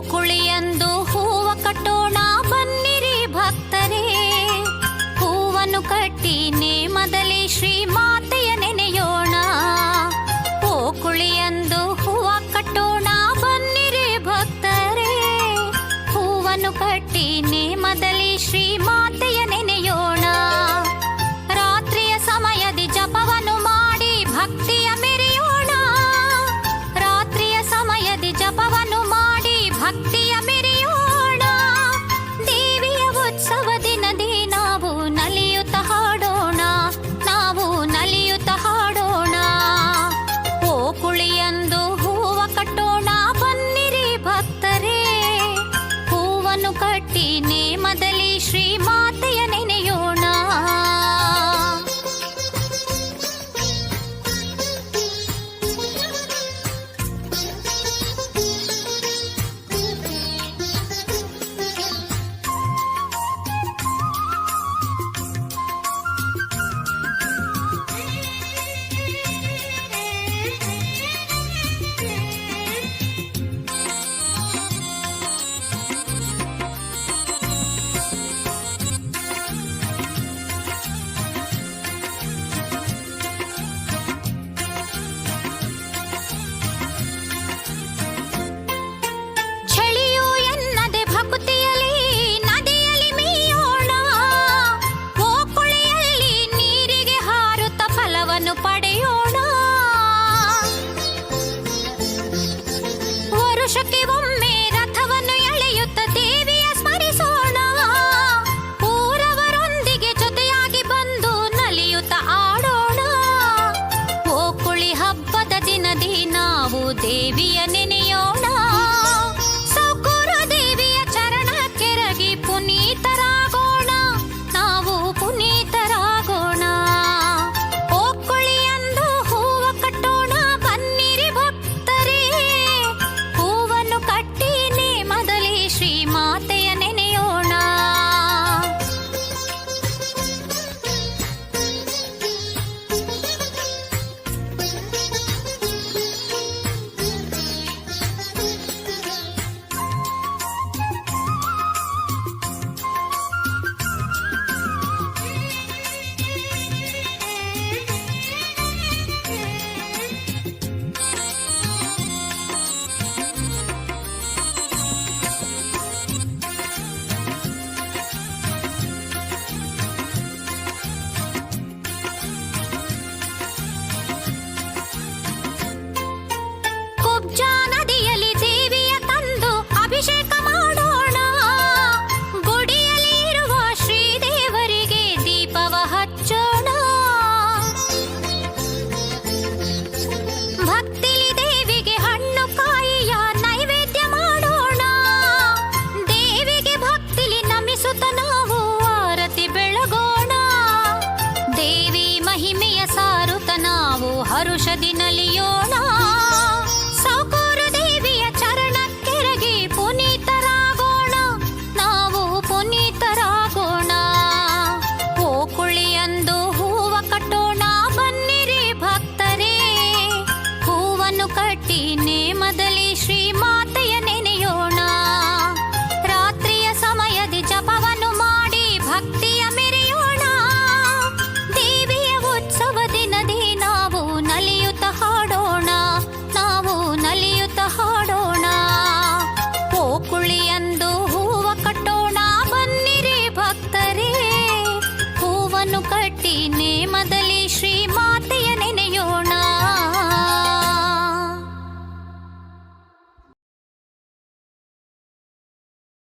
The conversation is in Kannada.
ಗೋಕುಳಿಯಂದು ಹೂವ ಕಟ್ಟೋಣ ಬನ್ನಿರಿ ಭಕ್ತರೇ. ಹೂವನ್ನು ಕಟ್ಟಿ ನೇಮದಲ್ಲಿ ಶ್ರೀ ಮಾತೆಯ ನೆನೆಯೋಣ. ಗೋಕುಳಿಯಂದು ಹೂವ ಕಟ್ಟೋಣ ಬನ್ನಿರಿ ಭಕ್ತರೇ. ಹೂವನ್ನು ಕಟ್ಟಿ ನೇಮದಲ್ಲಿ ಶ್ರೀ ಮಾತೆಯ ದೇವಿಯ ನೆನೆಯೋಣ ಆರುಷದಿನಲಿಯೋ